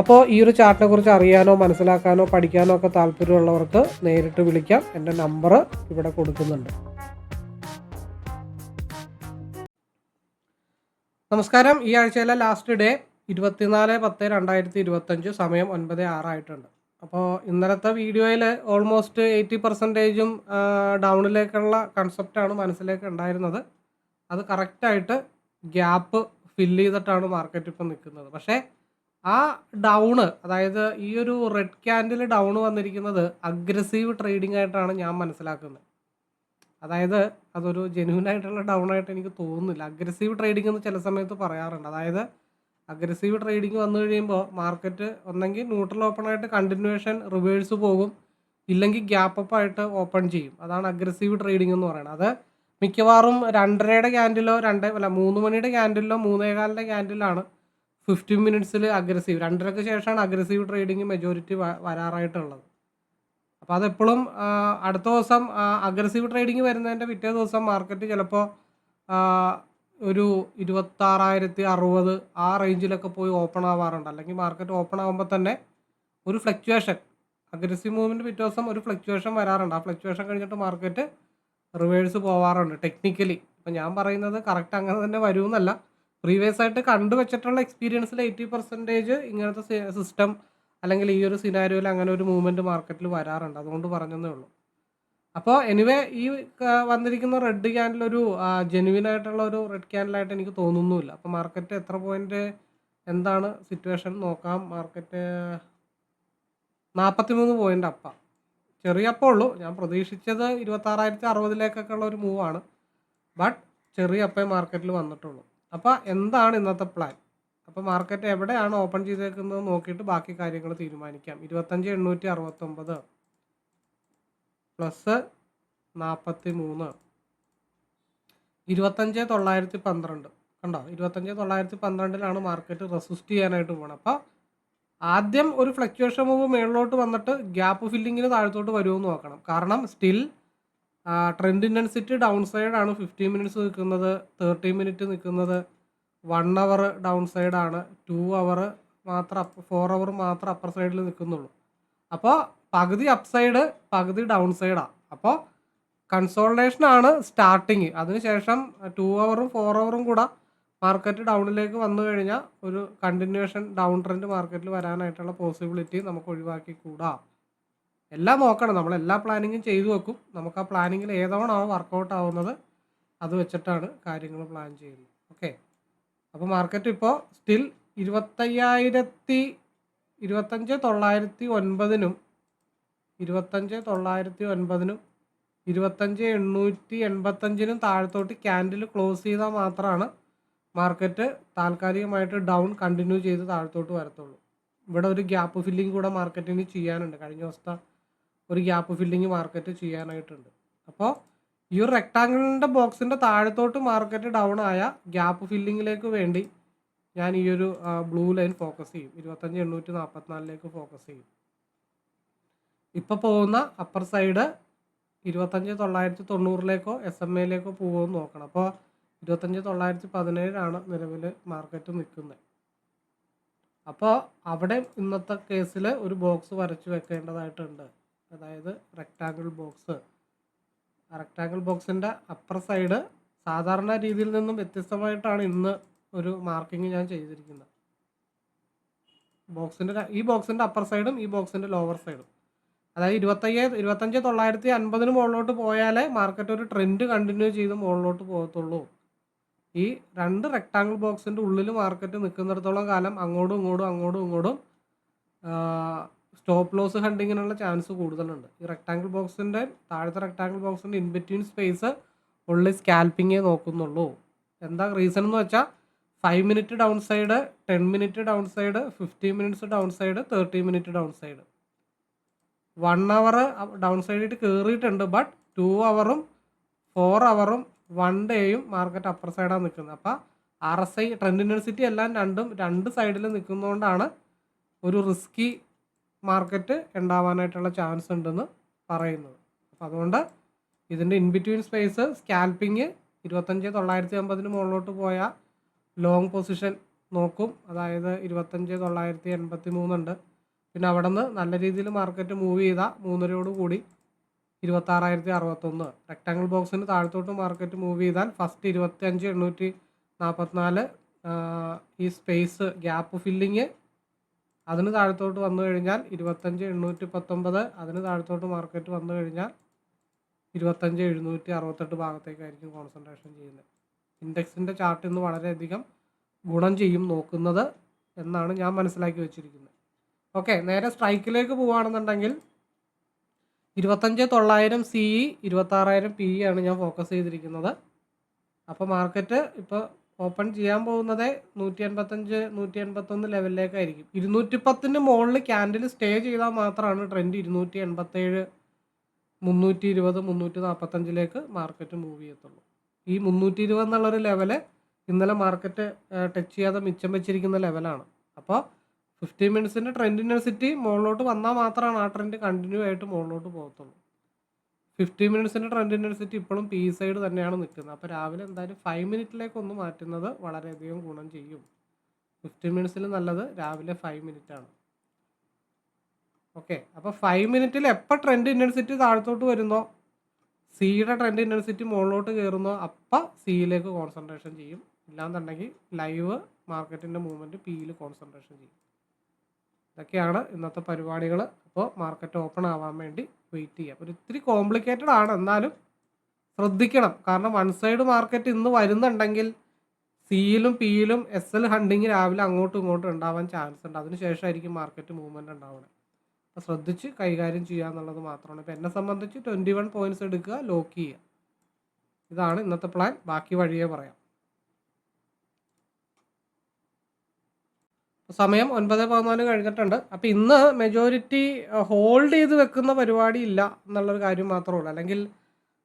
അപ്പോൾ ഈ ഒരു ചാർട്ടിനെ കുറിച്ച് അറിയാനോ മനസ്സിലാക്കാനോ പഠിക്കാനോ ഒക്കെ താല്പര്യമുള്ളവർക്ക് നേരിട്ട് വിളിക്കാം. എന്റെ നമ്പർ ഇവിടെ കൊടുക്കുന്നുണ്ട്. നമസ്കാരം. ഈ ആഴ്ചയിലെ ലാസ്റ്റ് ഡേ ഇരുപത്തിനാല് പത്ത് രണ്ടായിരത്തി ഇരുപത്തഞ്ച് സമയം ഒൻപത് ആറായിട്ടുണ്ട്. അപ്പോൾ ഇന്നലത്തെ വീഡിയോയിൽ ഓൾമോസ്റ്റ് എയ്റ്റി പെർസെന്റേജും ഡൗണിലേക്കുള്ള കൺസെപ്റ്റാണ് മനസ്സിലേക്ക് ഉണ്ടായിരുന്നത്. അത് കറക്റ്റായിട്ട് ഗ്യാപ്പ് ഫില്ല് ചെയ്തിട്ടാണ് മാർക്കറ്റ് ഇപ്പം നിൽക്കുന്നത്. പക്ഷേ ആ ഡൗണ് അതായത് ഈ ഒരു റെഡ് ക്യാൻഡിൽ ഡൗൺ വന്നിരിക്കുന്നത് അഗ്രസീവ് ട്രേഡിംഗ് ആയിട്ടാണ് ഞാൻ മനസ്സിലാക്കുന്നത്. അതായത് അതൊരു ജെന്യൂൻ ആയിട്ടുള്ള ഡൗൺ ആയിട്ട് എനിക്ക് തോന്നുന്നില്ല. അഗ്രസീവ് ട്രേഡിംഗ് എന്ന് ചില സമയത്ത് പറയാറുണ്ട്. അതായത് അഗ്രസീവ് ട്രേഡിംഗ് വന്നു കഴിയുമ്പോൾ മാർക്കറ്റ് ഒന്നെങ്കിൽ ന്യൂട്രൽ ഓപ്പൺ ആയിട്ട് കണ്ടിന്യൂവേഷൻ റിവേഴ്സ് പോകും ഇല്ലെങ്കിൽ ഗ്യാപ്പ് അപ്പ് ആയിട്ട് ഓപ്പൺ ചെയ്യും. അതാണ് അഗ്രസീവ് ട്രേഡിംഗ് എന്ന് പറയുന്നത്. അത് മിക്കവാറും രണ്ടരയുടെ ക്യാൻഡിലോ രണ്ട് അല്ല മൂന്ന് മണിയുടെ ക്യാൻഡിലോ മൂന്നേകാലിന്റെ ക്യാൻഡിലാണ് ഫിഫ്റ്റീൻ മിനിറ്റ്സിൽ അഗ്രസീവ് രണ്ടരക്ക് ശേഷമാണ് അഗ്രസീവ് ട്രേഡിംഗ് മെജോറിറ്റി വരാറായിട്ടുള്ളത്. അപ്പോൾ അതെപ്പോഴും അടുത്ത ദിവസം അഗ്രസീവ് ട്രേഡിംഗ് വരുന്നതിന്റെ പിറ്റേ ദിവസം മാർക്കറ്റ് ചിലപ്പോൾ ഒരു ഇരുപത്താറായിരത്തി അറുപത് ആ റേഞ്ചിലൊക്കെ പോയി ഓപ്പൺ ആവാറുണ്ട്. അല്ലെങ്കിൽ മാർക്കറ്റ് ഓപ്പൺ ആകുമ്പോൾ തന്നെ ഒരു ഫ്ലക്ച്വേഷൻ അഗ്രസീവ് മൂവ്മെന്റ് പിറ്റേ ദിവസം ഒരു ഫ്ലക്ച്വേഷൻ വരാറുണ്ട്. ആ ഫ്ലക്ച്വേഷൻ കഴിഞ്ഞിട്ട് മാർക്കറ്റ് റിവേഴ്സ് പോവാറുണ്ട് ടെക്നിക്കലി ഇപ്പം ഞാൻ പറയുന്നത് കറക്റ്റ് അങ്ങനെ തന്നെ വരുമെന്നല്ല. പ്രീവിയസ് ആയിട്ട് കണ്ടുവച്ചിട്ടുള്ള എക്സ്പീരിയൻസിൽ എയ്റ്റി പെർസെന്റേജ് ഇങ്ങനത്തെ സിസ്റ്റം അല്ലെങ്കിൽ ഈ ഒരു സിനാരിയോയിൽ അങ്ങനെ ഒരു മൂവ്മെന്റ് മാർക്കറ്റിൽ വരാറുണ്ട്. അതുകൊണ്ട് പറഞ്ഞതേ ഉള്ളൂ. അപ്പോൾ എനിവേ ഈ വന്നിരിക്കുന്ന റെഡ് ക്യാൻഡിൽ ഒരു ജെനുവിൻ ആയിട്ടുള്ള ഒരു റെഡ് ക്യാൻഡിലായിട്ട് എനിക്ക് തോന്നുന്നുമില്ല. അപ്പോൾ മാർക്കറ്റ് എത്ര പോയിന്റ് എന്താണ് സിറ്റുവേഷൻ നോക്കാം. മാർക്കറ്റ് നാൽപ്പത്തി മൂന്ന് പോയിന്റ് അപ്പ. ചെറിയ അപ്പം ഉള്ളൂ. ഞാൻ പ്രതീക്ഷിച്ചത് ഇരുപത്താറായിരത്തി അറുപതിലേക്കൊക്കെ ഉള്ള ഒരു മൂവാണ് ബട്ട് ചെറിയ അപ്പേ മാർക്കറ്റിൽ വന്നിട്ടുള്ളൂ. അപ്പോൾ എന്താണ് ഇന്നത്തെ പ്ലാൻ അപ്പോൾ മാർക്കറ്റ് എവിടെയാണ് ഓപ്പൺ ചെയ്തേക്കുന്നത് നോക്കിയിട്ട് ബാക്കി കാര്യങ്ങൾ തീരുമാനിക്കാം. ഇരുപത്തഞ്ച് എണ്ണൂറ്റി അറുപത്തൊമ്പത് പ്ലസ് നാൽപ്പത്തി മൂന്ന് ഇരുപത്തഞ്ച് തൊള്ളായിരത്തി പന്ത്രണ്ട്. കണ്ടോ? ഇരുപത്തഞ്ച് തൊള്ളായിരത്തി പന്ത്രണ്ടിലാണ് മാർക്കറ്റ് റെസിസ്റ്റ് ചെയ്യാനായിട്ട് പോകുന്നത് അപ്പോൾ ആദ്യം ഒരു ഫ്ലക്ച്വേഷൻ മൂവ് മേളിലോട്ട് വന്നിട്ട് ഗ്യാപ്പ് ഫില്ലിങ്ങിന് താഴത്തോട്ട് വരുമെന്ന് നോക്കണം. കാരണം സ്റ്റിൽ ട്രെൻഡ് ഇന്റൻസിറ്റി ഡൗൺ സൈഡാണ് ഫിഫ്റ്റീൻ മിനിറ്റ്സ് നിൽക്കുന്നത് തേർട്ടി മിനിറ്റ് നിൽക്കുന്നത്. വൺ അവർ ഡൗൺ സൈഡാണ് ടു അവർ മാത്രം അപ്പ് ഫോർ അവർ മാത്രം അപ്പർ സൈഡിൽ നിൽക്കുന്നുള്ളൂ. അപ്പോൾ പകുതി അപ്പ് സൈഡ് പകുതി ഡൗൺ സൈഡാണ് അപ്പോൾ കൺസോൾട്ടേഷൻ ആണ് സ്റ്റാർട്ടിങ് അതിനുശേഷം ടു അവറും ഫോർ അവറും കൂടെ മാർക്കറ്റ് ഡൗണിലേക്ക് വന്നു കഴിഞ്ഞാൽ ഒരു കണ്ടിന്യൂഷൻ ഡൗൺ ട്രെൻഡ് മാർക്കറ്റിൽ വരാനായിട്ടുള്ള പോസിബിലിറ്റി നമുക്ക് ഒഴിവാക്കി കൂടാ. എല്ലാം നോക്കണം. നമ്മൾ എല്ലാ പ്ലാനിങ്ങും ചെയ്തു വെക്കും. നമുക്ക് ആ പ്ലാനിങ്ങിൽ ഏതോണാണ് വർക്കൗട്ട് ആവുന്നത് അത് വെച്ചിട്ടാണ് കാര്യങ്ങൾ പ്ലാൻ ചെയ്യുന്നത്. ഓക്കെ അപ്പോൾ മാർക്കറ്റ് ഇപ്പോൾ സ്റ്റിൽ ഇരുപത്തയ്യായിരത്തി ഇരുപത്തഞ്ച് തൊള്ളായിരത്തി ഒൻപതിനും ഇരുപത്തഞ്ച് തൊള്ളായിരത്തി ഒൻപതിനും ഇരുപത്തഞ്ച് എണ്ണൂറ്റി എൺപത്തഞ്ചിനും താഴത്തോട്ട് ക്യാൻഡിൽ ക്ലോസ് ചെയ്താൽ മാത്രമാണ് മാർക്കറ്റ് താൽക്കാലികമായിട്ട് ഡൗൺ കണ്ടിന്യൂ ചെയ്ത് താഴത്തോട്ട് വരത്തുള്ളൂ. ഇവിടെ ഒരു ഗ്യാപ്പ് ഫില്ലിംഗ് കൂടെ മാർക്കറ്റിന് ചെയ്യാനുണ്ട്. കഴിഞ്ഞ ദിവസത്തെ ഒരു ഗ്യാപ്പ് ഫില്ലിംഗ് മാർക്കറ്റ് ചെയ്യാനായിട്ടുണ്ട്. അപ്പോൾ ഈ ഒരു റെക്ടാങ്കിളിന്റെ ബോക്സിന്റെ താഴത്തോട്ട് മാർക്കറ്റ് ഡൗൺ ആയ ഗ്യാപ്പ് ഫില്ലിങ്ങിലേക്ക് വേണ്ടി ഞാൻ ഈ ഒരു ബ്ലൂ ലൈൻ ഫോക്കസ് ചെയ്യും. ഇരുപത്തഞ്ച് എണ്ണൂറ്റി നാൽപ്പത്തിനാലിലേക്ക് ഫോക്കസ് ചെയ്യും. ഇപ്പോൾ പോകുന്ന അപ്പർ സൈഡ് ഇരുപത്തഞ്ച് തൊള്ളായിരത്തി തൊണ്ണൂറിലേക്കോ എസ് എം എയിലേക്കോ പോകുമെന്ന് നോക്കണം. അപ്പോൾ ഇരുപത്തഞ്ച് തൊള്ളായിരത്തി പതിനേഴാണ് നിലവിൽ മാർക്കറ്റ് നിൽക്കുന്നത്. അപ്പോൾ അവിടെ ഇന്നത്തെ കേസിൽ ഒരു ബോക്സ് വരച്ച് വെക്കേണ്ടതായിട്ടുണ്ട്. അതായത് റെക്റ്റാങ്കിൾ ബോക്സ് റെക്റ്റാങ്കിൾ ബോക്സിന്റെ അപ്പർ സൈഡ് സാധാരണ രീതിയിൽ നിന്നും വ്യത്യസ്തമായിട്ടാണ് ഇന്ന് ഒരു മാർക്കിംഗ് ഞാൻ ചെയ്തിരിക്കുന്നത്. ബോക്സിന്റെ ഈ ബോക്സിന്റെ അപ്പർ സൈഡും ഈ ബോക്സിന്റെ ലോവർ സൈഡും അതായത് ഇരുപത്തയ്യ ഇരുപത്തഞ്ച് തൊള്ളായിരത്തി അൻപതിന് മുകളിലോട്ട് പോയാലേ മാർക്കറ്റ് ഒരു ട്രെൻഡ് കണ്ടിന്യൂ ചെയ്ത് മുകളിലോട്ട് പോകത്തുള്ളൂ. ഈ രണ്ട് റെക്ടാങ്കിൾ ബോക്സിന്റെ ഉള്ളിൽ മാർക്കറ്റ് നിൽക്കുന്നിടത്തോളം കാലം അങ്ങോട്ടും ഇങ്ങോട്ടും അങ്ങോട്ടും ഇങ്ങോട്ടും സ്റ്റോപ്പ് ലോസ് ഹണ്ടിങ്ങിനുള്ള ചാൻസ് കൂടുതലുണ്ട്. ഈ റെക്ടാങ്കിൾ ബോക്സിന്റെ താഴത്തെ റെക്ടാങ്കിൾ ബോക്സിന്റെ ഇൻ ബിറ്റ്വീൻ സ്പേസ് ഉള്ളി സ്കാൽപ്പിങ്ങേ നോക്കുന്നുള്ളൂ. എന്താ റീസൺ എന്ന് വെച്ചാൽ five minute down side ten minute down side fifteen minutes down side thirty minute down side one hour down സൈഡിട്ട് കയറിയിട്ടുണ്ട് ബട്ട് ടു അവറും ഫോർ അവറും വൺ ഡേയും മാർക്കറ്റ് അപ്പർ സൈഡാണ് നിൽക്കുന്നത് അപ്പോൾ R S I trend university എല്ലാം രണ്ടും രണ്ട് സൈഡിൽ നിൽക്കുന്നതുകൊണ്ടാണ് ഒരു റിസ്കി മാർക്കറ്റ് ഉണ്ടാവാനായിട്ടുള്ള ചാൻസ് ഉണ്ടെന്ന് പറയുന്നത് അപ്പോൾ അതുകൊണ്ട് ഇതിന്റെ ഇൻബിറ്റ്വീൻ സ്പേസ് സ്കാൽപ്പിങ് ഇരുപത്തഞ്ച് തൊള്ളായിരത്തി അമ്പതിന് മുകളിലോട്ട് പോയ ലോങ് പൊസിഷൻ നോക്കും. അതായത് ഇരുപത്തഞ്ച് തൊള്ളായിരത്തി എൺപത്തി മൂന്നുണ്ട് പിന്നെ അവിടെ നിന്ന് നല്ല രീതിയിൽ മാർക്കറ്റ് മൂവ് ചെയ്ത മൂന്നരയോട് കൂടി ഇരുപത്താറായിരത്തി അറുപത്തൊന്ന്. റെക്ടാങ്കിൾ ബോക്സിന് താഴത്തോട്ട് മാർക്കറ്റ് മൂവ് ചെയ്താൽ ഫസ്റ്റ് ഇരുപത്തി അഞ്ച് എണ്ണൂറ്റി നാൽപ്പത്തിനാല് ഈ സ്പേസ് ഗ്യാപ്പ് ഫില്ലിങ് അതിന് താഴത്തോട്ട് വന്നു കഴിഞ്ഞാൽ ഇരുപത്തഞ്ച് എണ്ണൂറ്റി പത്തൊമ്പത് അതിന് താഴത്തോട്ട് മാർക്കറ്റ് വന്നു കഴിഞ്ഞാൽ ഇരുപത്തഞ്ച് എഴുന്നൂറ്റി അറുപത്തെട്ട് ഭാഗത്തേക്കായിരിക്കും കോൺസെൻട്രേഷൻ ചെയ്യുന്നത്. ഇൻഡെക്സിന്റെ ചാർട്ട് ഇന്ന് വളരെയധികം ഗുണം ചെയ്യും നോക്കുന്നത് എന്നാണ് ഞാൻ മനസ്സിലാക്കി വെച്ചിരിക്കുന്നത്. ഓക്കെ നേരെ സ്ട്രൈക്കിലേക്ക് പോവുകയാണെന്നുണ്ടെങ്കിൽ ഇരുപത്തഞ്ച് തൊള്ളായിരം സി ഇ ഇരുപത്താറായിരം പി ഇ ആണ് ഞാൻ ഫോക്കസ് ചെയ്തിരിക്കുന്നത്. അപ്പോൾ മാർക്കറ്റ് ഇപ്പോൾ ഓപ്പൺ ചെയ്യാൻ പോകുന്നത് നൂറ്റി എൺപത്തഞ്ച് നൂറ്റി എൺപത്തൊന്ന് ലെവലിലേക്കായിരിക്കും. ഇരുന്നൂറ്റി പത്തിന് മുകളിൽ ക്യാൻഡിൽ സ്റ്റേ ചെയ്താൽ മാത്രമാണ് ട്രെൻഡ് ഇരുന്നൂറ്റി എൺപത്തേഴ് മുന്നൂറ്റി ഇരുപത് മുന്നൂറ്റി നാൽപ്പത്തഞ്ചിലേക്ക് മാർക്കറ്റ് മൂവ് ചെയ്യത്തുള്ളൂ. ഈ മുന്നൂറ്റി ഇരുപത് എന്നുള്ളൊരു ലെവൽ ഇന്നലെ മാർക്കറ്റ് ടച്ച് ചെയ്യാതെ മിച്ചം വെച്ചിരിക്കുന്ന ലെവലാണ് അപ്പോൾ ഫിഫ്റ്റീൻ മിനിറ്റ്സിന്റെ ട്രെൻഡ് ഇന്റൻസിറ്റി മുകളിലോട്ട് വന്നാൽ മാത്രമാണ് ആ ട്രെൻഡ് കണ്ടിന്യൂ ആയിട്ട് മുകളിലോട്ട് പോകത്തുള്ളൂ. ഫിഫ്റ്റീൻ മിനിറ്റ്സിന്റെ ട്രെൻഡ് ഇന്റൻസിറ്റി ഇപ്പോഴും പി സൈഡ് തന്നെയാണ് നിൽക്കുന്നത് അപ്പോൾ രാവിലെ എന്തായാലും ഫൈവ് മിനിറ്റിലേക്ക് ഒന്ന് മാറ്റുന്നത് വളരെയധികം ഗുണം ചെയ്യും. ഫിഫ്റ്റീൻ മിനിറ്റ്സിൽ നല്ലത് രാവിലെ ഫൈവ് മിനിറ്റ് ആണ് ഓക്കെ അപ്പോൾ ഫൈവ് മിനിറ്റിൽ എപ്പോൾ ട്രെൻഡ് ഇന്റൻസിറ്റി താഴത്തോട്ട് വരുന്നോ? സിയുടെ ട്രെൻഡ് ഇന്റൻസിറ്റി മുകളിലോട്ട് കയറുന്നോ അപ്പം സിയിലേക്ക് കോൺസെൻട്രേഷൻ ചെയ്യും. ഇല്ലാന്നുണ്ടെങ്കിൽ ലൈവ് മാർക്കറ്റിന്റെ മൂവ്മെന്റ് പിയിൽ കോൺസെൻട്രേഷൻ ചെയ്യും. ഇതൊക്കെയാണ് ഇന്നത്തെ പരിപാടികൾ അപ്പോൾ മാർക്കറ്റ് ഓപ്പൺ ആവാൻ വേണ്ടി വെയിറ്റ് ചെയ്യാം. ഒരു ഇത്തിരി കോംപ്ലിക്കേറ്റഡ് ആണ്. എന്നാലും ശ്രദ്ധിക്കണം. കാരണം വൺ സൈഡ് മാർക്കറ്റ് ഇന്ന് വരുന്നുണ്ടെങ്കിൽ സിയിലും പിയിലും എസ് എൽ ഹണ്ടിങ് രാവിലെ അങ്ങോട്ടും ഇങ്ങോട്ടും ഉണ്ടാവാൻ ചാൻസ് ഉണ്ട്. അതിനുശേഷമായിരിക്കും മാർക്കറ്റ് മൂവ്മെന്റ് ഉണ്ടാവുന്നത്. അപ്പോൾ ശ്രദ്ധിച്ച് കൈകാര്യം ചെയ്യുക എന്നുള്ളത് മാത്രമാണ്. ഇപ്പോൾ എന്നെ സംബന്ധിച്ച് ട്വന്റി വൺ പോയിന്റ്സ് എടുക്കുക ലോക്ക് ചെയ്യുക. ഇതാണ് ഇന്നത്തെ പ്ലാൻ ബാക്കി വഴിയേ പറയാം. സമയം ഒൻപത് പതിനാല് കഴിഞ്ഞിട്ടുണ്ട്. അപ്പോൾ ഇന്ന് മെജോറിറ്റി ഹോൾഡ് ചെയ്ത് വെക്കുന്ന പരിപാടി ഇല്ല എന്നുള്ളൊരു കാര്യം മാത്രമേ ഉള്ളൂ. അല്ലെങ്കിൽ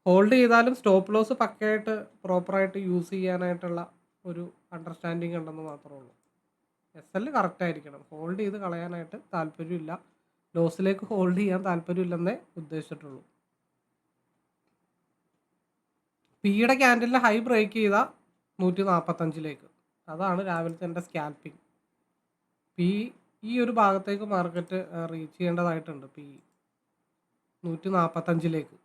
ഹോൾഡ് ചെയ്താലും സ്റ്റോപ്പ് ലോസ് പക്കയായിട്ട് പ്രോപ്പറായിട്ട് യൂസ് ചെയ്യാനായിട്ടുള്ള ഒരു അണ്ടർസ്റ്റാൻഡിങ് ഉണ്ടെന്ന് മാത്രമേ ഉള്ളൂ. എസ് എൽ കറക്റ്റ് ആയിരിക്കണം. ഹോൾഡ് ചെയ്ത് കളയാനായിട്ട് താല്പര്യമില്ല. ലോസിലേക്ക് ഹോൾഡ് ചെയ്യാൻ താല്പര്യമില്ലെന്നേ ഉദ്ദേശിച്ചിട്ടുള്ളൂ. പിയുടെ ക്യാൻഡലിൽ ഹൈ ബ്രേക്ക് ചെയ്ത നൂറ്റി നാൽപ്പത്തഞ്ചിലേക്ക് അതാണ് രാവിലത്തെ എന്റെ സ്കാൽപ്പിംഗ് പി ഈ ഒരു ഭാഗത്തേക്ക് മാർക്കറ്റ് റീച്ച് ചെയ്യേണ്ടതായിട്ടുണ്ട്. പി നൂറ്റി നാൽപ്പത്തഞ്ചിലേക്ക്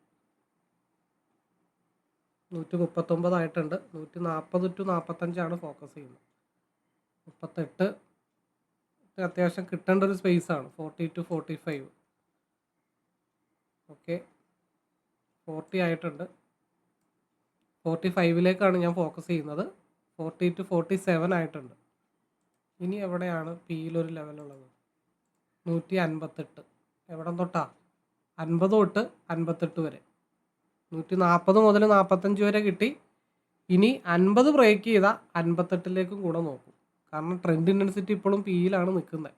നൂറ്റി മുപ്പത്തൊമ്പതായിട്ടുണ്ട് നൂറ്റി നാൽപ്പത് ടു നാൽപ്പത്തഞ്ചാണ് ഫോക്കസ് ചെയ്യുന്നത്. മുപ്പത്തെട്ട് അത്യാവശ്യം കിട്ടേണ്ട ഒരു സ്പേസ് ആണ്. Forty to forty five okay forty ആയിട്ടുണ്ട്. ഫോർട്ടി ഫൈവിലേക്കാണ് ഞാൻ ഫോക്കസ് ചെയ്യുന്നത്. ഫോർട്ടി ടു ഫോർട്ടി സെവൻ ആയിട്ടുണ്ട്. ഇനി എവിടെയാണ് പിയിലൊരു ലെവലുള്ളത് നൂറ്റി അൻപത്തെട്ട് എവിടെ തൊട്ടാ? അൻപത് തൊട്ട് അൻപത്തെട്ട് വരെ. നൂറ്റി നാൽപ്പത് മുതൽ നാൽപ്പത്തഞ്ച് വരെ കിട്ടി. ഇനി അൻപത് ബ്രേക്ക് ചെയ്താൽ അൻപത്തെട്ടിലേക്കും കൂടെ നോക്കും. കാരണം ട്രെൻഡ് ഇന്റൻസിറ്റി ഇപ്പോഴും പിയിലാണ് നിൽക്കുന്നത്.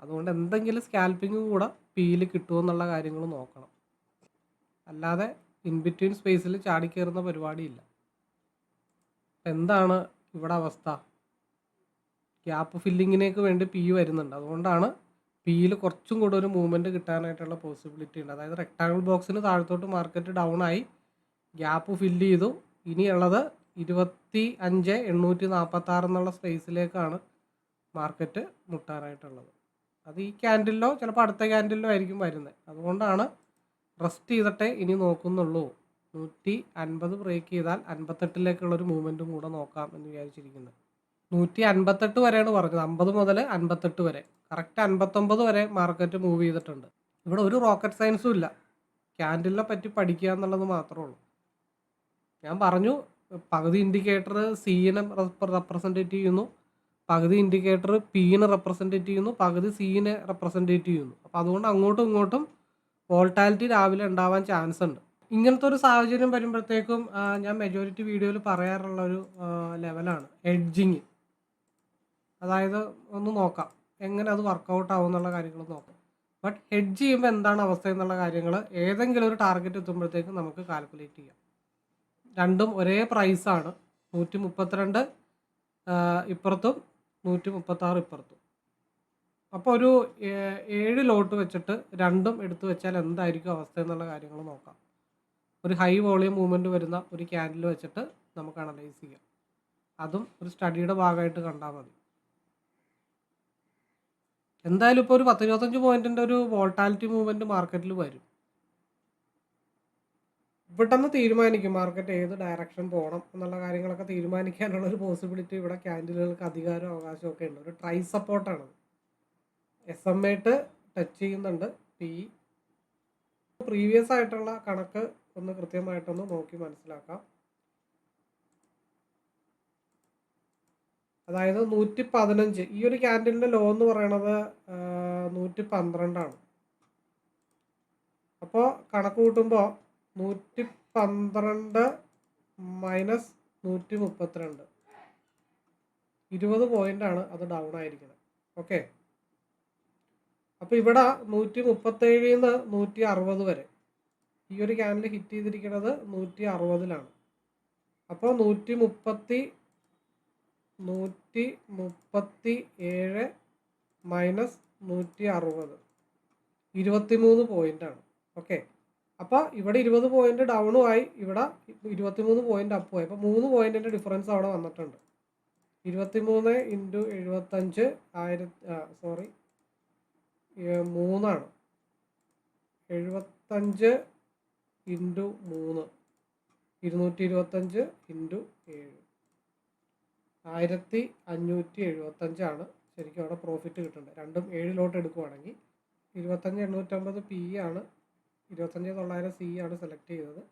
അതുകൊണ്ട് എന്തെങ്കിലും സ്കാൽപ്പിംഗ് കൂടെ പിയിൽ കിട്ടുമെന്നുള്ള കാര്യങ്ങൾ നോക്കണം. അല്ലാതെ ഇൻ ബിറ്റ്വീൻ സ്പേസിൽ ചാടിക്കയറുന്ന പരിപാടിയില്ല. എന്താണ് ഇവിടെ അവസ്ഥ? ഗ്യാപ്പ് ഫില്ലിങ്ങിനേക്ക് വേണ്ടി പി വരുന്നുണ്ട്. അതുകൊണ്ടാണ് പിയിൽ കുറച്ചും കൂടെ ഒരു മൂവ്മെന്റ് കിട്ടാനായിട്ടുള്ള പോസിബിലിറ്റി ഉണ്ട്. അതായത് റെക്ടാങ്കിൾ ബോക്സിന് താഴത്തോട്ട് മാർക്കറ്റ് ഡൗൺ ആയി ഗ്യാപ്പ് ഫില്ല് ചെയ്തു. ഇനിയുള്ളത് ഇരുപത്തി അഞ്ച് എണ്ണൂറ്റി നാൽപ്പത്തി ആറ് എന്നുള്ള സ്പേസിലേക്കാണ് മാർക്കറ്റ് മുട്ടാനായിട്ടുള്ളത്. അത് ഈ ക്യാൻഡിലോ ചിലപ്പോൾ അടുത്ത ക്യാൻഡിലോ ആയിരിക്കും വരുന്നത്. അതുകൊണ്ടാണ് റെസ്റ്റ് ചെയ്തിട്ടേ ഇനി നോക്കുന്നുള്ളൂ. നൂറ്റി അൻപത് ബ്രേക്ക് ചെയ്താൽ അൻപത്തെട്ടിലേക്കുള്ളൊരു മൂവ്മെന്റും കൂടെ നോക്കാം എന്ന് വിചാരിച്ചിരിക്കുന്നത് നൂറ്റി അൻപത്തെട്ട് വരെയാണ് പറഞ്ഞത്. അമ്പത് മുതൽ അൻപത്തെട്ട് വരെ. കറക്റ്റ് അൻപത്തൊമ്പത് വരെ മാർക്കറ്റ് മൂവ് ചെയ്തിട്ടുണ്ട്. ഇവിടെ ഒരു റോക്കറ്റ് സയൻസും ഇല്ല. ക്യാൻഡിലിനെ പറ്റി പഠിക്കുക എന്നുള്ളത് മാത്രമേ ഉള്ളൂ. ഞാൻ പറഞ്ഞു പകുതി ഇൻഡിക്കേറ്റർ സീനെ റെപ്രസെന്റേറ്റ് ചെയ്യുന്നു. പകുതി ഇൻഡിക്കേറ്റർ പീനെ റെപ്രസെന്റേറ്റ് ചെയ്യുന്നു. പകുതി സീനെ റെപ്രസെന്റേറ്റ് ചെയ്യുന്നു. അപ്പോൾ അതുകൊണ്ട് അങ്ങോട്ടും ഇങ്ങോട്ടും വോൾട്ടാലിറ്റി രാവിലെ ഉണ്ടാവാൻ ചാൻസ് ഉണ്ട്. ഇങ്ങനത്തെ ഒരു സാഹചര്യം വരുമ്പോഴത്തേക്കും ഞാൻ മെജോറിറ്റി വീഡിയോയിൽ പറയാറുള്ള ഒരു ലെവലാണ് എഡ്ജിങ് അതായത് ഒന്ന് നോക്കാം. എങ്ങനെ അത് വർക്കൗട്ട് ആവും എന്നുള്ള കാര്യങ്ങൾ നോക്കാം. ബട്ട് ഹെഡ് ചെയ്യുമ്പോൾ എന്താണ് അവസ്ഥ എന്നുള്ള കാര്യങ്ങൾ ഏതെങ്കിലും ഒരു ടാർഗറ്റ് എത്തുമ്പോഴത്തേക്കും നമുക്ക് കാൽക്കുലേറ്റ് ചെയ്യാം. രണ്ടും ഒരേ പ്രൈസാണ് നൂറ്റി മുപ്പത്തിരണ്ട് ഇപ്പുറത്തും നൂറ്റി മുപ്പത്താറ് ഇപ്പുറത്തും. അപ്പോൾ ഒരു ഏഴ് ലോട്ട് വെച്ചിട്ട് രണ്ടും എടുത്തു വെച്ചാൽ എന്തായിരിക്കും അവസ്ഥ എന്നുള്ള കാര്യങ്ങൾ നോക്കാം. ഒരു ഹൈ വോളിയം മൂവ്മെന്റ് വരുന്ന ഒരു ക്യാൻഡിൽ വെച്ചിട്ട് നമുക്ക് അനലൈസ് ചെയ്യാം. അതും ഒരു സ്റ്റഡിയുടെ ഭാഗമായിട്ട് കണ്ടാൽ മതി. എന്തായാലും ഇപ്പോൾ ഒരു പത്ത് ഇരുപത്തഞ്ച് പോയിന്റിന്റെ ഒരു വോൾട്ടാലിറ്റി മൂവ്മെന്റ് മാർക്കറ്റിൽ വരും. ഇവിടെന്ന് തീരുമാനിക്കും മാർക്കറ്റ് ഏത് ഡയറക്ഷൻ പോകണം എന്നുള്ള കാര്യങ്ങളൊക്കെ തീരുമാനിക്കാനുള്ള ഒരു പോസിബിലിറ്റി ഇവിടെ ക്യാൻഡിലുകൾക്ക് അധികാരം അവകാശവും ഒക്കെ ഉണ്ട്. ഒരു ട്രൈ സപ്പോർട്ടാണ് എസ് എം എട്ട് ടച്ച് ചെയ്യുന്നുണ്ട്. പി പ്രീവിയസ് ആയിട്ടുള്ള കണക്ക് ഒന്ന് കൃത്യമായിട്ടൊന്ന് നോക്കി മനസ്സിലാക്കാം. അതായത് നൂറ്റി പതിനഞ്ച് ഈ ഒരു ക്യാൻഡിലിന്റെ ലോ എന്ന് പറയണത് നൂറ്റി പന്ത്രണ്ടാണ് അപ്പോൾ കണക്ക് കൂട്ടുമ്പോൾ നൂറ്റി പന്ത്രണ്ട് മൈനസ് നൂറ്റി മുപ്പത്തിരണ്ട് ഇരുപത് പോയിന്റാണ് അത് ഡൗൺ ആയിരിക്കുന്നത് ഓക്കെ? അപ്പോൾ ഇവിടെ നൂറ്റി മുപ്പത്തേഴിൽ നിന്ന് നൂറ്റി അറുപത് വരെ. ഈ ഒരു ക്യാൻഡിൽ ഹിറ്റ് ചെയ്തിരിക്കുന്നത് നൂറ്റി അറുപതിലാണ് അപ്പോൾ നൂറ്റി മുപ്പത്തി നൂറ്റി മുപ്പത്തി ഏഴ് മൈനസ് നൂറ്റി അറുപത് ഇരുപത്തിമൂന്ന് പോയിന്റ് ആണ്. ഓക്കെ അപ്പോൾ ഇവിടെ ഇരുപത് പോയിന്റ് ഡൗണും ആയി. ഇവിടെ ഇരുപത്തിമൂന്ന് പോയിന്റ് അപ്പും ആയി. അപ്പോൾ മൂന്ന് പോയിന്റിന്റെ ഡിഫറൻസ് അവിടെ വന്നിട്ടുണ്ട്. ഇരുപത്തിമൂന്ന് ഇന്റു എഴുപത്തഞ്ച് ആയിരത്തി സോറി മൂന്നാണ്. എഴുപത്തഞ്ച് ഇന്റു മൂന്ന്. ഇരുന്നൂറ്റി ഇരുപത്തഞ്ച് ഇന്റു ഏഴ്. ആയിരത്തി അഞ്ഞൂറ്റി എഴുപത്തഞ്ചാണ് ശരിക്കും അവിടെ പ്രോഫിറ്റ് കിട്ടുന്നത് രണ്ടും ഏഴിലോട്ട് എടുക്കുവാണെങ്കിൽ ഇരുപത്തഞ്ച് എണ്ണൂറ്റമ്പത് പി ആണ് ഇരുപത്തഞ്ച് തൊള്ളായിരം സി ആണ് സെലക്ട് ചെയ്തത്.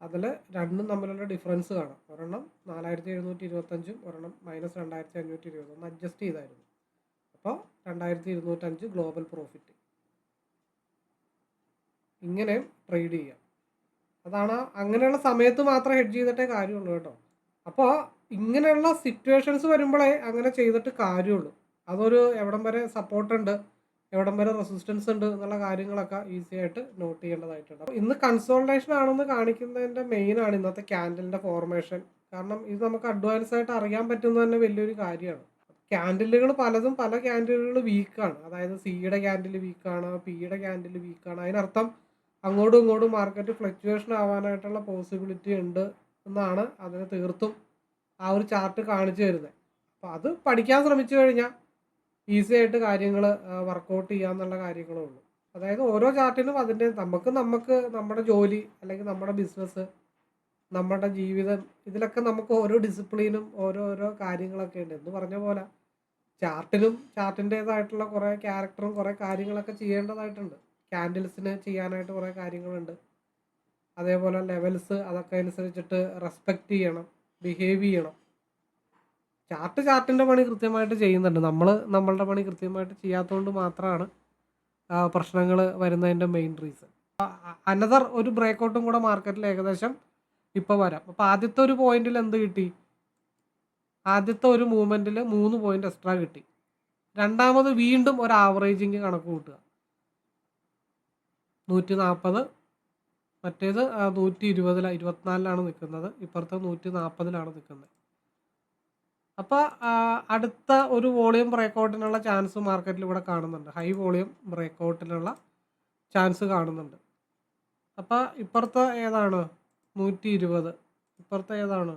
അതിൽ രണ്ടും തമ്മിലുള്ള ഡിഫറൻസ് കാണാം. ഒരെണ്ണം നാലായിരത്തി എഴുന്നൂറ്റി ഇരുപത്തഞ്ചും ഒരെണ്ണം മൈനസ് രണ്ടായിരത്തി അഞ്ഞൂറ്റി ഇരുപത് ഒന്ന് അഡ്ജസ്റ്റ് ചെയ്തായിരുന്നു. അപ്പോൾ രണ്ടായിരത്തി ഇരുന്നൂറ്റഞ്ച് ഗ്ലോബൽ പ്രോഫിറ്റ് ഇങ്ങനെ ട്രേഡ് ചെയ്യാം. അതാണ് അങ്ങനെയുള്ള സമയത്ത് മാത്രം ഹെഡ്ജ് ചെയ്തിട്ടേ കാര്യമുള്ളൂ കേട്ടോ. അപ്പോൾ ഇങ്ങനെയുള്ള സിറ്റുവേഷൻസ് വരുമ്പോഴേ അങ്ങനെ ചെയ്തിട്ട് കാര്യമുള്ളൂ. അതൊരു എവിടം വരെ സപ്പോർട്ട് ഉണ്ട് എവിടം വരെ റെസിസ്റ്റൻസ് ഉണ്ട് എന്നുള്ള കാര്യങ്ങളൊക്കെ ഈസി ആയിട്ട് നോട്ട് ചെയ്യേണ്ടതായിട്ടുണ്ട്. അപ്പോൾ ഇന്ന് കൺസോൾട്ടേഷൻ ആണെന്ന് കാണിക്കുന്നതിന്റെ മെയിൻ ആണ് ഇന്നത്തെ ക്യാൻഡലിന്റെ ഫോർമേഷൻ കാരണം ഇത് നമുക്ക് അഡ്വാൻസ് ആയിട്ട് അറിയാൻ പറ്റുന്നത് തന്നെ വലിയൊരു കാര്യമാണ്. ക്യാൻഡിലുകൾ പലതും പല ക്യാൻഡിലുകൾ വീക്കാണ് അതായത് സിയുടെ ക്യാൻഡിൽ വീക്കാണ് പിയുടെ ക്യാൻഡിൽ വീക്കാണ് അതിനർത്ഥം അങ്ങോട്ടും ഇങ്ങോട്ടും മാർക്കറ്റ് ഫ്ലക്ച്വേഷൻ ആവാനായിട്ടുള്ള പോസിബിലിറ്റി ഉണ്ട് എന്നാണ് അതിനെ തീർത്തും ആ ഒരു ചാർട്ട് കാണിച്ചു തരുന്നത് അപ്പോൾ അത് പഠിക്കാൻ ശ്രമിച്ചു കഴിഞ്ഞാൽ ഈസി ആയിട്ട് കാര്യങ്ങൾ വർക്കൗട്ട് ചെയ്യാന്നുള്ള കാര്യങ്ങളേ ഉള്ളൂ. അതായത് ഓരോ ചാർട്ടിനും അതിന്റെ നമുക്ക് നമുക്ക് നമ്മുടെ ജോലി അല്ലെങ്കിൽ നമ്മുടെ ബിസിനസ് നമ്മുടെ ജീവിതം ഇതിലൊക്കെ നമുക്ക് ഓരോ ഡിസിപ്ലിനും ഓരോ ഓരോ കാര്യങ്ങളൊക്കെ ഉണ്ട്. എന്ന് പറഞ്ഞ പോലെ ചാർട്ടിനും ചാർട്ടിന്റേതായിട്ടുള്ള കുറേ ക്യാരക്ടറും കുറേ കാര്യങ്ങളൊക്കെ ചെയ്യേണ്ടതായിട്ടുണ്ട്. ക്യാൻഡിൽസിന് ചെയ്യാനായിട്ട് കുറേ കാര്യങ്ങളുണ്ട്. അതേപോലെ ലെവൽസ് അതൊക്കെ അനുസരിച്ചിട്ട് റെസ്പെക്റ്റ് ചെയ്യണം. ബിഹേവ് ചെയ്യണം. ചാർട്ട് ചാർട്ടിന്റെ പണി കൃത്യമായിട്ട് ചെയ്യുന്നുണ്ട്. നമ്മൾ നമ്മളുടെ പണി കൃത്യമായിട്ട് ചെയ്യാത്തതുകൊണ്ട് മാത്രമാണ് പ്രശ്നങ്ങൾ വരുന്നതിന്റെ മെയിൻ റീസൺ അനദർ ഒരു ബ്രേക്കൗട്ടും കൂടെ മാർക്കറ്റിൽ ഏകദേശം ഇപ്പോൾ വരാം. അപ്പോൾ ആദ്യത്തെ ഒരു പോയിന്റിൽ എന്ത് കിട്ടി? ആദ്യത്തെ ഒരു മൂവ്മെന്റിൽ മൂന്ന് പോയിന്റ് എക്സ്ട്രാ കിട്ടി. രണ്ടാമത് വീണ്ടും ഒരു ആവറേജിങ് കണക്ക് കൂട്ടുക. നൂറ്റി നാൽപ്പത് മറ്റേത് നൂറ്റി ഇരുപതിലാണ് ഇരുപത്തിനാലിലാണ് നിൽക്കുന്നത് ഇപ്പുറത്തെ നൂറ്റി നാൽപ്പതിലാണ് നിൽക്കുന്നത് അപ്പോൾ അടുത്ത ഒരു വോളിയം ബ്രേക്കൗട്ടിനുള്ള ചാൻസ് മാർക്കറ്റിൽ ഇവിടെ കാണുന്നുണ്ട്. ഹൈ വോളിയം ബ്രേക്കൗട്ടിനുള്ള ചാൻസ് കാണുന്നുണ്ട്. അപ്പോൾ ഇപ്പുറത്തെ ഏതാണ്? നൂറ്റി ഇരുപത് ഇപ്പുറത്തെ ഏതാണ്?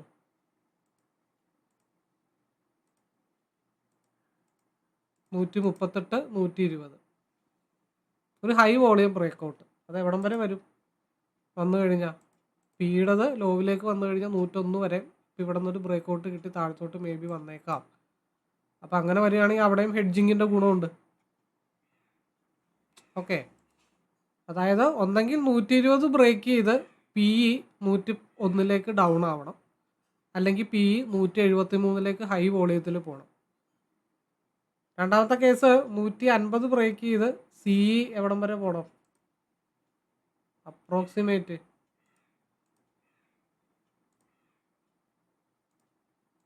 നൂറ്റി മുപ്പത്തെട്ട് നൂറ്റി ഇരുപത് ഒരു ഹൈ വോളിയം ബ്രേക്കൗട്ട്. അത് എവിടം വരെ വരും? വന്നു കഴിഞ്ഞാൽ സ്പീഡത് ലോവിലേക്ക് വന്നു കഴിഞ്ഞാൽ നൂറ്റൊന്ന് വരെ ഇവിടെ നിന്നൊരു ബ്രേക്കൗട്ട് കിട്ടി താഴത്തോട്ട് മേ ബി വന്നേക്കാം. അപ്പം അങ്ങനെ വരികയാണെങ്കിൽ അവിടെയും ഹെഡ്ജിങ്ങിന്റെ ഗുണമുണ്ട്. ഓക്കെ അതായത് ഒന്നെങ്കിൽ നൂറ്റി ഇരുപത് ബ്രേക്ക് ചെയ്ത് പി ഇ നൂറ്റി ഒന്നിലേക്ക് ഡൗൺ ആവണം. അല്ലെങ്കിൽ പി ഇ നൂറ്റി എഴുപത്തി മൂന്നിലേക്ക് ഹൈ വോളിയത്തിൽ പോകണം രണ്ടാമത്തെ കേസ് നൂറ്റി അൻപത് ബ്രേക്ക് ചെയ്ത് സി ഇ എവിടം വരെ പോകണം അപ്രോക്സിമേറ്റ്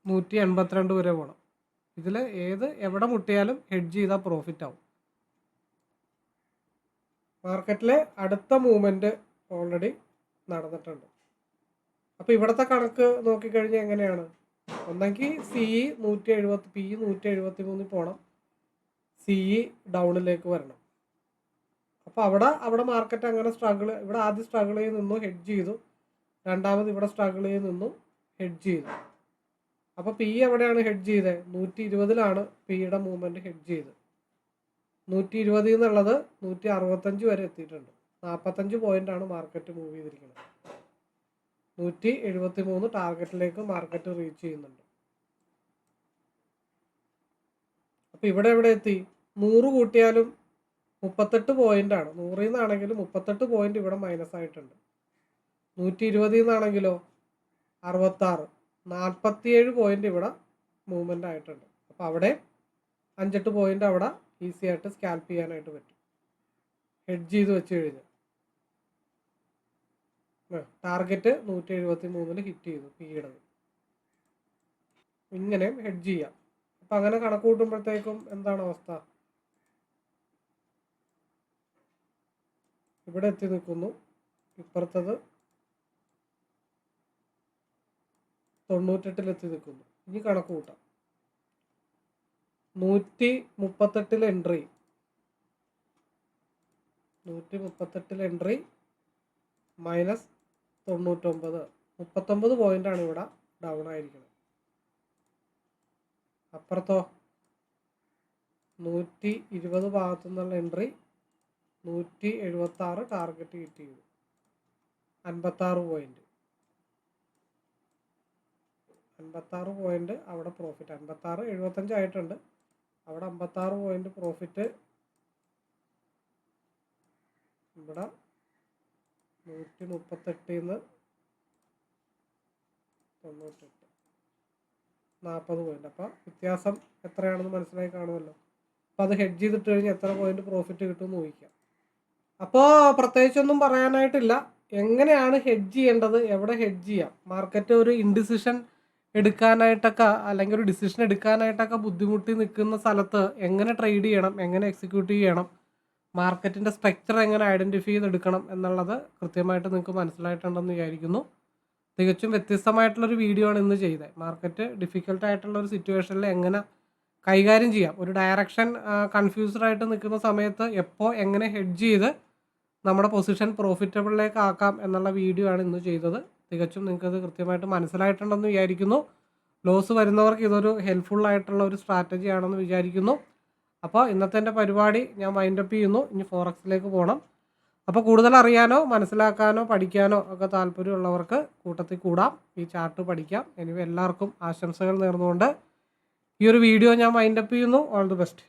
നൂറ്റി എൺപത്തിരണ്ട് വരെ പോകണം ഇതിൽ ഏത് എവിടെ മുട്ടിയാലും ഹെഡ്ജ് ചെയ്താൽ പ്രോഫിറ്റ് ആവും. മാർക്കറ്റിലെ അടുത്ത മൂവ്മെന്റ് ഓൾറെഡി നടന്നിട്ടുണ്ട്. അപ്പോൾ ഇവിടുത്തെ കണക്ക് നോക്കിക്കഴിഞ്ഞാൽ എങ്ങനെയാണ്? ഒന്നെങ്കിൽ സി ഇ നൂറ്റി എഴുപത്തി പി നൂറ്റി എഴുപത്തി മൂന്നിൽ പോകണം സി ഇ ഡൗണിലേക്ക് വരണം. അപ്പോൾ അവിടെ അവിടെ മാർക്കറ്റ് അങ്ങനെ സ്ട്രഗിൾ ഇവിടെ ആദ്യം സ്ട്രഗിൾ ചെയ്ത് നിന്നു ഹെഡ്ജ് ചെയ്തു. രണ്ടാമത് ഇവിടെ സ്ട്രഗിൾ ചെയ്ത് നിന്നു ഹെഡ്ജ് ചെയ്തു. അപ്പോൾ പി എവിടെയാണ് ഹെഡ്ജ് ചെയ്തത് നൂറ്റി ഇരുപതിലാണ് പിയുടെ മൂവ്മെന്റ് ഹെഡ്ജ് ചെയ്തത്. നൂറ്റി ഇരുപതിൽ നിന്നുള്ളത് നൂറ്റി അറുപത്തഞ്ച് വരെ എത്തിയിട്ടുണ്ട്. നാൽപ്പത്തഞ്ച് പോയിന്റാണ് മാർക്കറ്റ് മൂവ് ചെയ്തിരിക്കുന്നത്. നൂറ്റി എഴുപത്തി മൂന്ന് ടാർഗറ്റിലേക്ക് മാർക്കറ്റ് റീച്ച് ചെയ്യുന്നുണ്ട്. അപ്പോൾ ഇവിടെ എവിടെ എത്തി? നൂറ് കൂട്ടിയാലും മുപ്പത്തെട്ട് പോയിന്റാണ് നൂറിൽ നിന്നാണെങ്കിലും മുപ്പത്തെട്ട് പോയിന്റ് ഇവിടെ മൈനസ് ആയിട്ടുണ്ട്. നൂറ്റി ഇരുപതിൽ നിന്നാണെങ്കിലോ അറുപത്താറ്. നാൽപ്പത്തിയേഴ് പോയിന്റ് ഇവിടെ മൂവ്മെന്റ് ആയിട്ടുണ്ട്. അപ്പോൾ അവിടെ അഞ്ചെട്ട് പോയിന്റ് അവിടെ ഈസി ആയിട്ട് സ്കാൽപ്പ് ചെയ്യാനായിട്ട് പറ്റും. ഹെഡ്ജ് ചെയ്ത് വെച്ച് കഴിഞ്ഞാൽ. ടാർഗറ്റ് നൂറ്റി എഴുപത്തി മൂന്നിൽ ഹിറ്റ് ചെയ്തു പിയുടെ ഇങ്ങനെ ഹെഡ്ജ് ചെയ്യാം. അപ്പം അങ്ങനെ കണക്ക് കൂട്ടുമ്പോഴത്തേക്കും എന്താണ് അവസ്ഥ? ഇവിടെ എത്തി നിൽക്കുന്നു. ഇപ്പുറത്തത് തൊണ്ണൂറ്റെട്ടിലെത്തി നിൽക്കുന്നു. ഇനി കണക്ക് കൂട്ടാം. നൂറ്റി മുപ്പത്തെട്ടിൽ എൻട്രി. നൂറ്റി മുപ്പത്തെട്ടിൽ എൻട്രി മൈനസ് തൊണ്ണൂറ്റൊമ്പത്. മുപ്പത്തൊമ്പത് ആണ് ഇവിടെ ഡൗൺ ആയിരിക്കുന്നത് അപ്പുറത്തോ? നൂറ്റി ഇരുപത് ഭാഗത്തു നിന്നുള്ള എൻട്രി നൂറ്റി എഴുപത്തി ആറ് ടാർഗറ്റ് കിട്ടിയത് അൻപത്താറ് പോയിന്റ് അൻപത്താറ് പോയിന്റ് അവിടെ പ്രോഫിറ്റ് അൻപത്താറ് എഴുപത്തഞ്ച് ആയിട്ടുണ്ട്. അവിടെ അമ്പത്താറ് പോയിന്റ് പ്രോഫിറ്റ് ഇവിടെ നൂറ്റി മുപ്പത്തെട്ടിൽ നിന്ന് തൊണ്ണൂറ്റെട്ട്. നാൽപ്പത് പോയിന്റ് അപ്പോൾ വ്യത്യാസം എത്രയാണെന്ന് മനസ്സിലായി കാണുമല്ലോ. അപ്പോൾ അത് ഹെഡ്ജ് ചെയ്തിട്ട് കഴിഞ്ഞാൽ എത്ര പോയിന്റ് പ്രോഫിറ്റ് കിട്ടുമെന്ന് ഊഹിക്കാം. അപ്പോൾ പ്രത്യേകിച്ചൊന്നും പറയാനായിട്ടില്ല. എങ്ങനെയാണ് ഹെഡ്ജ് ചെയ്യേണ്ടത്? എവിടെ ഹെഡ്ജ് ചെയ്യാം? മാർക്കറ്റ് ഒരു ഇൻഡിസിഷൻ എടുക്കാനായിട്ടൊക്കെ അല്ലെങ്കിൽ ഒരു ഡിസിഷൻ എടുക്കാനായിട്ടൊക്കെ ബുദ്ധിമുട്ടി നിൽക്കുന്ന സ്ഥലത്ത് എങ്ങനെ ട്രേഡ് ചെയ്യണം? എങ്ങനെ എക്സിക്യൂട്ട് ചെയ്യണം? മാർക്കറ്റിന്റെ സ്ട്രക്ചർ എങ്ങനെ ഐഡന്റിഫൈ ചെയ്തെടുക്കണം എന്നുള്ളത് കൃത്യമായിട്ട് നിങ്ങൾക്ക് മനസ്സിലായിട്ടുണ്ടെന്ന് വിചാരിക്കുന്നു. തികച്ചും വ്യത്യസ്തമായിട്ടുള്ളൊരു വീഡിയോ ആണ് ഇന്ന് ചെയ്തത്. മാർക്കറ്റ് ഡിഫിക്കൽട്ട് ആയിട്ടുള്ള ഒരു സിറ്റുവേഷനിൽ എങ്ങനെ കൈകാര്യം ചെയ്യാം? ഒരു ഡയറക്ഷൻ കൺഫ്യൂസ്ഡ് ആയിട്ട് നിൽക്കുന്ന സമയത്ത് എപ്പോൾ എങ്ങനെ ഹെഡ്ജ് ചെയ്ത് നമ്മുടെ പൊസിഷൻ പ്രോഫിറ്റബിളിലേക്ക് ആക്കാം എന്നുള്ള വീഡിയോ ആണ് ഇന്ന് ചെയ്തത്. തികച്ചും നിങ്ങൾക്കത് കൃത്യമായിട്ട് മനസ്സിലായിട്ടുണ്ടെന്ന് വിചാരിക്കുന്നു. ലോസ് വരുന്നവർക്ക് ഇതൊരു ഹെൽപ്ഫുൾ ആയിട്ടുള്ള ഒരു സ്ട്രാറ്റജി ആണെന്ന് വിചാരിക്കുന്നു. അപ്പോൾ ഇന്നത്തെ എന്റെ പരിപാടി ഞാൻ വൈൻഡപ്പ് ചെയ്യുന്നു. ഇനി ഫോറക്സിലേക്ക് പോകണം അപ്പോൾ കൂടുതൽ അറിയാനോ മനസ്സിലാക്കാനോ പഠിക്കാനോ ഒക്കെ താല്പര്യമുള്ളവർക്ക് കൂട്ടത്തിൽ കൂടാം. ഈ ചാർട്ട് പഠിക്കാം. എനിവ എല്ലാവർക്കും ആശംസകൾ നേർന്നുകൊണ്ട് ഈ ഒരു വീഡിയോ ഞാൻ വൈൻഡപ്പ് ചെയ്യുന്നു. All the best